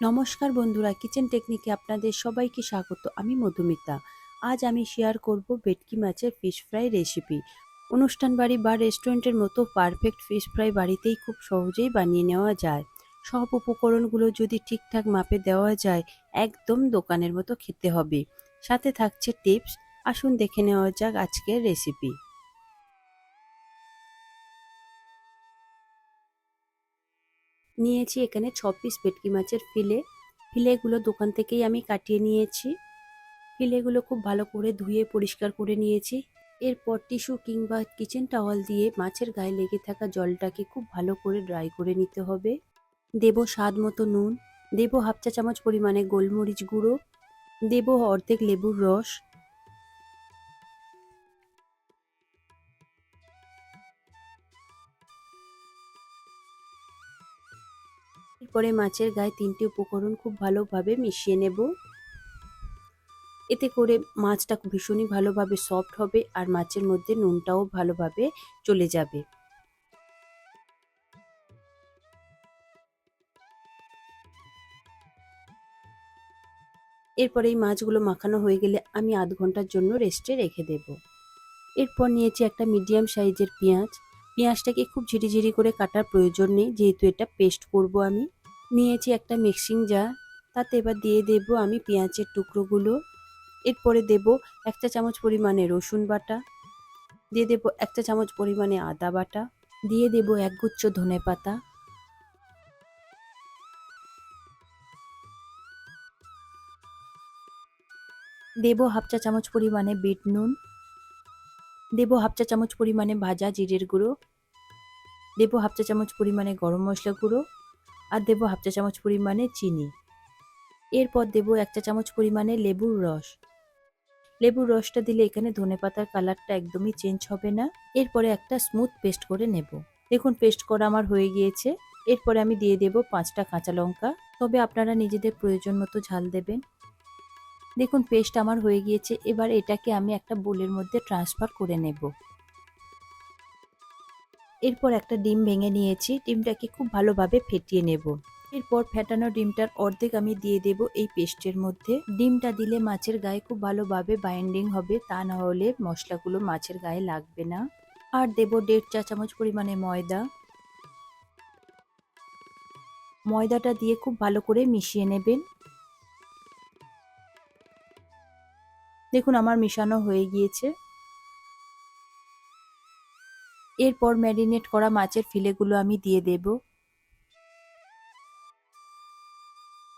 নমস্কার বন্ধুরা কিচেন টেকনিকে আপনাদের সবাইকে স্বাগত। আমি মধুমিতা। আজ আমি শেয়ার করব ভেটকি মাছের ফিশ ফ্রাই রেসিপি অনুষ্ঠান বাড়ি বা রেস্টুরেন্টের মতো পারফেক্ট ফিশ ফ্রাই বাড়িতেই খুব সহজেই বানিয়ে নেওয়া যায়। সব উপকরণগুলো যদি ঠিকঠাক মাপে দেওয়া যায়, একদম দোকানের মতো খেতে হবে। সাথে থাকছে টিপস আসুন দেখে নেওয়া যাক আজকের রেসিপি নিয়েছি এখানে ছ পিস ভেটকি মাছের ফিলে। ফিলেগুলো দোকান থেকেই আমি কাটিয়ে নিয়েছি। ফিলেগুলো খুব ভালো করে ধুয়ে পরিষ্কার করে নিয়েছি। এরপর টিস্যু কিংবা কিচেন টাওয়াল দিয়ে মাছের গায়ে লেগে থাকা জলটাকে খুব ভালো করে ড্রাই করে নিতে হবে। দেব স্বাদ মতো নুন। দেব হাফ চা চামচ পরিমাণে গোলমরিচ গুঁড়ো। দেব অর্ধেক লেবুর রস। এরপরে মাছের গায়ে তিনটি উপকরণ খুব ভালোভাবে মিশিয়ে নেব। এতে করে মাছটা ভীষণই ভালোভাবে সফট হবে আর মাছের মধ্যে নুনটাও ভালোভাবে চলে যাবে। এরপরে এই মাছগুলো মাখানো হয়ে গেলে আমি আধ ঘণ্টার জন্য রেস্টে রেখে দেব। এরপর নিয়েছি একটা মিডিয়াম সাইজের পেঁয়াজ। পেঁয়াজটাকে খুব ঝিরিঝিরি করে কাটার প্রয়োজন নেই, যেহেতু এটা পেস্ট করব আমি। নিয়েছি একটা মিক্সিং জার তাতে এবার দিয়ে দেব আমি পেঁয়াজের টুকরোগুলো। এরপরে দেব এক চা চামচ পরিমাণে রসুন বাটা, দিয়ে দেব এক চা চামচ পরিমাণে আদা বাটা, দিয়ে দেব একগুচ্ছ ধনে পাতা। দেব হাফ চা চামচ পরিমাণে বিট নুন দেব হাফ চা চামচ পরিমাণে ভাজা জিরের গুঁড়ো, দেব হাফ চা চামচ পরিমাণে গরম মশলা গুঁড়ো আর দেবো হাফ চা চামচ পরিমাণে চিনি। এরপর দেবো এক চা চামচ পরিমাণে লেবুর রস। লেবুর রসটা দিলে এখানে ধনে পাতার কালারটা একদমই চেঞ্জ হবে না। এরপরে একটা স্মুথ পেস্ট করে নেব। দেখুন পেস্ট করা আমার হয়ে গিয়েছে। এরপরে আমি দিয়ে দেব পাঁচটা কাঁচা লঙ্কা। তবে আপনারা নিজেদের প্রয়োজন মতো ঝাল দেবেন। দেখুন পেস্ট আমার হয়ে গিয়েছে, এবার এটাকে আমি একটা বোলের মধ্যে ট্রান্সফার করে নেব। এরপর একটা ডিম ভেঙে নিয়েছি, ডিমটাকে খুব ভালোভাবে ফেটিয়ে নেব। এরপর ফেটানো ডিমটার অর্ধেক আমি দিয়ে দেব এই পেস্টের মধ্যে। ডিমটা দিলে মাছের গায়ে খুব ভালোভাবে বাইন্ডিং হবে, তা না হলে মশলাগুলো মাছের গায়ে লাগবে না। আর দেব দেড় চা চামচ পরিমাণে ময়দা। ময়দাটা দিয়ে খুব ভালো করে মিশিয়ে নেবেন। দেখুন আমার মিশানো হয়ে গিয়েছে। এরপর ম্যারিনেট করা মাছের ফিলেগুলো আমি দিয়ে দেব।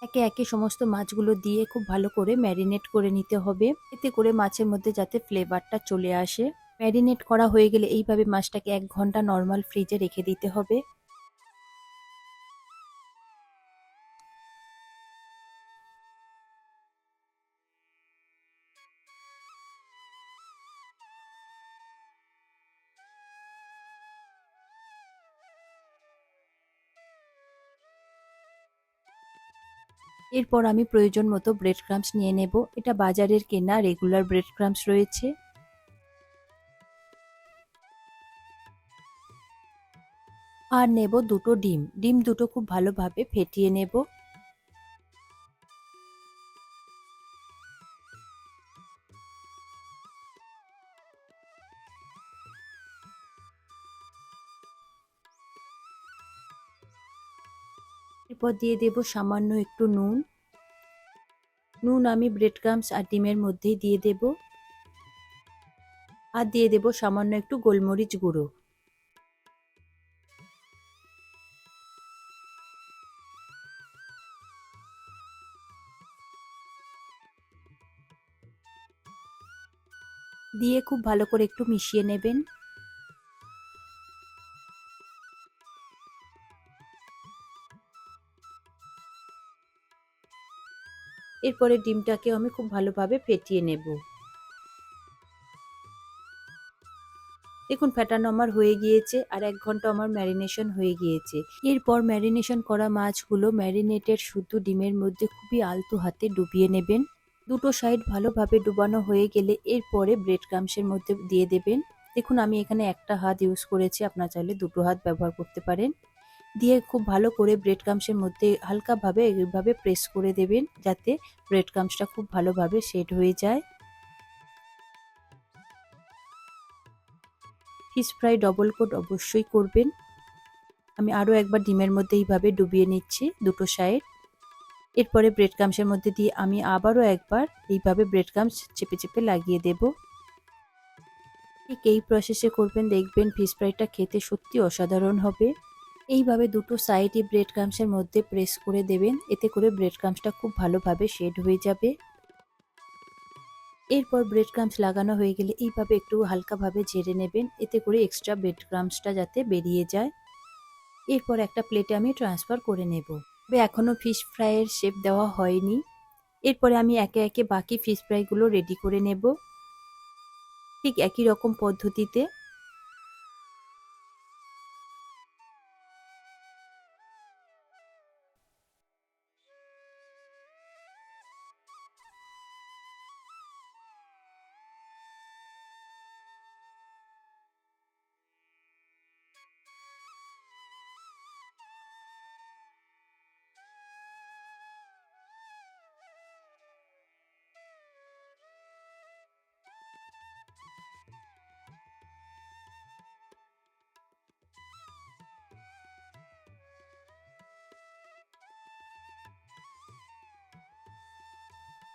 একে একে সমস্ত মাছগুলো দিয়ে খুব ভালো করে ম্যারিনেট করে নিতে হবে। এতে করে মাছের মধ্যে যাতে ফ্লেভারটা চলে আসে। ম্যারিনেট করা হয়ে গেলে এইভাবে মাছটাকে এক ঘণ্টা নর্মাল ফ্রিজে রেখে দিতে হবে। এরপর আমি প্রয়োজন মতো ব্রেড ক্রামস নিয়ে নেব। এটা বাজারের কেনা রেগুলার ব্রেড ক্রামস রয়েছে। আর নেব দুটো ডিম। ডিম দুটো খুব ভালোভাবে ফেটিয়ে নেব। এরপর দিয়ে দেব সামান্য একটু নুন। নুন আমি ব্রেড ক্রামস আর ডিমের মধ্যেই দিয়ে দেব। আর দিয়ে দেব সামান্য একটু গোলমরিচ গুঁড়ো। দিয়ে খুব ভালো করে একটু মিশিয়ে নেবেন। এরপরে ডিমটাকেও আমি খুব ভালোভাবে ফেটিয়ে নেব। দেখুন ফ্যাটানো আমার হয়ে গিয়েছে আর এক ঘণ্টা আমার ম্যারিনেশন হয়ে গিয়েছে। এরপর ম্যারিনেশন করা মাছগুলো ম্যারিনেটেড শুধু ডিমের মধ্যে খুবই আলতো হাতে ডুবিয়ে নেবেন। দুটো সাইড ভালোভাবে ডুবানো হয়ে গেলে এরপরে ব্রেড ক্রামসের মধ্যে দিয়ে দেবেন। দেখুন, আমি এখানে একটা হাত ইউজ করেছি, আপনার চাইলে দুটো হাত ব্যবহার করতে পারেন। দিয়ে খুব ভালো করে ব্রেড ক্রামসের মধ্যে হালকাভাবে এইভাবে প্রেস করে দেবেন যাতে ব্রেড ক্রামসটা খুব ভালোভাবে সেট হয়ে যায়। ফিশ ফ্রাই ডবল কোট অবশ্যই করবেন। আমি আরও একবার ডিমের মধ্যে এইভাবে ডুবিয়ে নিচ্ছি দুটো সাইড এরপরে ব্রেড ক্রামসের মধ্যে দিয়ে আমি আবারও একবার এইভাবে ব্রেড ক্রামস চেপে চেপে লাগিয়ে দেব। ঠিক এই প্রসেসে করবেন, দেখবেন ফিশ ফ্রাইটা খেতে সত্যি অসাধারণ হবে। এইভাবে দুটো সাইডে ব্রেড ক্রামসের মধ্যে প্রেস করে দেবেন। এতে করে ব্রেড ক্রামসটা খুব ভালোভাবে শেড হয়ে যাবে। এরপর ব্রেড ক্রামস লাগানো হয়ে গেলে এইভাবে একটু হালকাভাবে ঝেড়ে নেবেন। এতে করে এক্সট্রা ব্রেড ক্রামসটা যাতে বেরিয়ে যায়। এরপর একটা প্লেটে আমি ট্রান্সফার করে নেব। এখনও ফিশ ফ্রাইয়ের শেপ দেওয়া হয়নি। এরপরে আমি একে একে বাকি ফিশ ফ্রাইগুলো রেডি করে নেব। ঠিক একই রকম পদ্ধতিতে।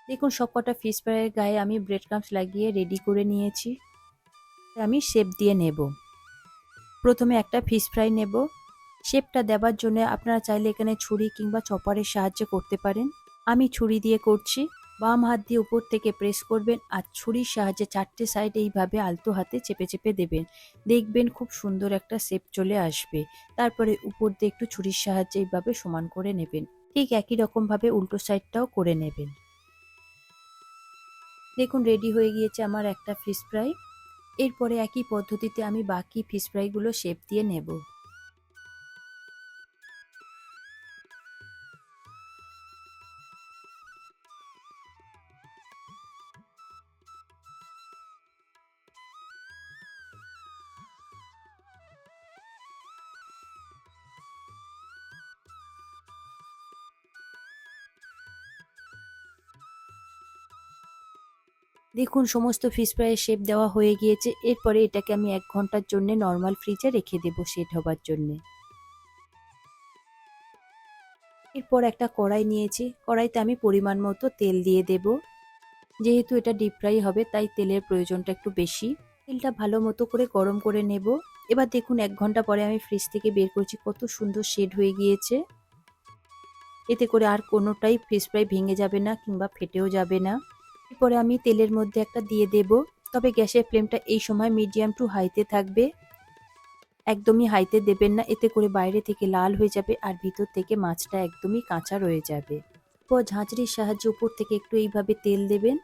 দেখুন সবকটা ফিশ ফ্রাইয়ের গায়ে আমি ব্রেড ক্রামস লাগিয়ে রেডি করে নিয়েছি। আমি শেপ দিয়ে নেব। প্রথমে একটা ফিশ ফ্রাই নেব। শেপটা দেওয়ার জন্য আপনারা চাইলে এখানে ছুরি কিংবা চপারের সাহায্যে করতে পারেন। আমি ছুরি দিয়ে করছি। বাম হাত দিয়ে উপর থেকে প্রেস করবেন আর ছুরির সাহায্যে চারটে সাইড এইভাবে আলতো হাতে চেপে চেপে দেবেন। দেখবেন খুব সুন্দর একটা শেপ চলে আসবে। তারপরে উপর দিয়ে একটু ছুরির সাহায্যে এইভাবে সমান করে নেবেন। ঠিক একই রকমভাবে উল্টো সাইডটাও করে নেবেন। দেখুন রেডি হয়ে গিয়েছে আমার একটা ফিশ ফ্রাই এরপরে একই পদ্ধতিতে আমি বাকি ফিশ ফ্রাইগুলো শেপ দিয়ে নেব। দেখুন, সমস্ত ফিশ ফ্রাইয়ের শেপ দেওয়া হয়ে গিয়েছে। এরপরে এটাকে আমি এক ঘণ্টার জন্য নর্মাল ফ্রিজে রেখে দেবো সেট হবার জন্যে। এরপর একটা কড়াই নিয়েছি। কড়াইতে আমি পরিমাণ মতো তেল দিয়ে দেব। যেহেতু এটা ডিপ ফ্রাই হবে, তাই তেলের প্রয়োজনটা একটু বেশি। তেলটা ভালো মতো করে গরম করে নেব। এবার দেখুন, এক ঘণ্টা পরে আমি ফ্রিজ থেকে বের করছি, কত সুন্দর শেড হয়ে গিয়েছে। এতে করে আর কোনোটাই ফিশ ফ্রাই ভেঙে যাবে না কিংবা ফেটেও যাবে না। এরপরে আমি তেলের মধ্যে একটা দিয়ে দেব। তবে গ্যাসের ফ্লেমটা এই সময় মিডিয়াম টু হাইতে থাকবে। একদমই হাইতে দেবেন না, এতে করে বাইরে থেকে লাল হয়ে যাবে আর ভিতর থেকে মাছটা একদমই কাঁচা রয়ে যাবে। পর ঝাঁঝরির সাহায্যে উপর থেকে একটু এইভাবে তেল দেবেন।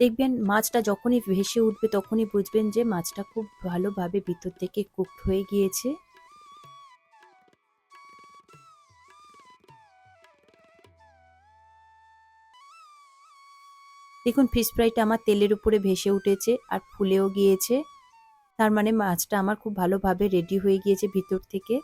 দেখবেন মাছটা যখনই ভেসে উঠবে তখনই বুঝবেন যে মাছটা খুব ভালোভাবে ভিতর থেকে কুকড হয়ে গিয়েছে। দেখুন ফিশ ফ্রাইটা আমার তেলের উপরে ভেসে উঠেছে আর ফুলেও গিয়েছে। তার মানে মাছটা আমার খুব ভালোভাবে রেডি হয়ে গিয়েছে ভিতর থেকে।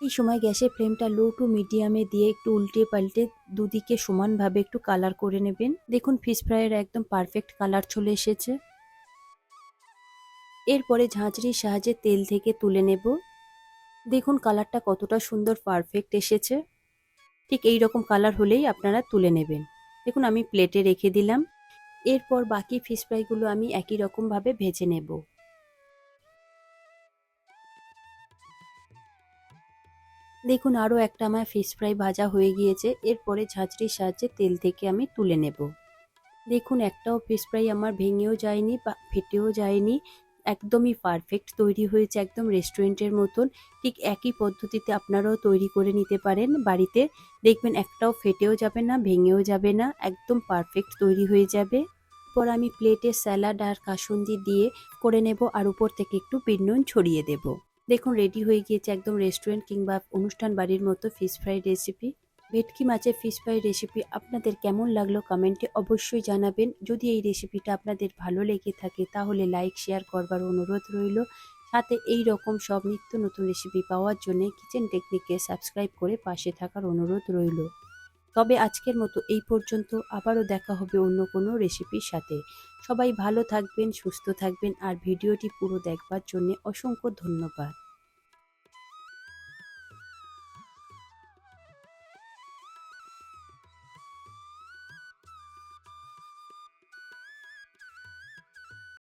এই সময় গ্যাসের ফ্লেমটা লো টু মিডিয়ামে দিয়ে একটু উল্টে পাল্টে দুদিকে সমানভাবে একটু কালার করে নেবেন। দেখুন ফিশ ফ্রাইয়ের একদম পারফেক্ট কালার চলে এসেছে। এরপরে ঝাঁঝরির সাহায্যে তেল থেকে তুলে নেব। দেখুন কালারটা কতটা সুন্দর পারফেক্ট এসেছে। ঠিক এই রকম কালার হলেই আপনারা তুলে নেবেন। দেখুন, আমি প্লেটে রেখে দিলাম। এরপর বাকি ফিশ ফ্রাইগুলো আমি একই রকমভাবে ভেজে নেব। দেখুন, আরও একটা আমার ফিশ ফ্রাই ভাজা হয়ে গিয়েছে। এরপরে ঝাঁঝরির সাহায্যে তেল থেকে আমি তুলে নেব। দেখুন, একটাও ফিশ ফ্রাই আমার ভেঙেও যায়নি বা, ফেটেও যায়নি। একদমই পারফেক্ট তৈরি হয়েছে একদম রেস্টুরেন্টের মতন। ঠিক একই পদ্ধতিতে আপনারাও তৈরি করে নিতে পারেন বাড়িতে। দেখবেন একটাও ফেটেও যাবে না, ভেঙেও যাবে না, একদম পারফেক্ট তৈরি হয়ে যাবে। পর আমি প্লেটে স্যালাড আর কাসুন্দি দিয়ে করে নেব আর উপর থেকে একটু পিন্নন ছড়িয়ে দেব। দেখুন রেডি হয়ে গিয়েছে একদম রেস্টুরেন্ট কিংবা অনুষ্ঠান বাড়ির মতো ফিশ ফ্রাই রেসিপি ভেটকি মাছের ফিশ ফ্রাই রেসিপি আপনাদের কেমন লাগল কমেন্টে অবশ্যই জানাবেন। যদি এই রেসিপিটা আপনাদের ভালো লেগে থাকে, তাহলে লাইক শেয়ার করবার অনুরোধ রইল। সাথে এই রকম সব নিত্য নতুন রেসিপি পাওয়ার জন্য কিচেন টেকনিককে সাবস্ক্রাইব করে পাশে থাকার অনুরোধ রইল। তবে আজকের মতো এই পর্যন্ত, আবারও দেখা হবে অন্য কোনো রেসিপির সাথে। সবাই ভালো থাকবেন, সুস্থ থাকবেন, আর ভিডিওটি পুরো দেখবার জন্য অসংখ্য ধন্যবাদ।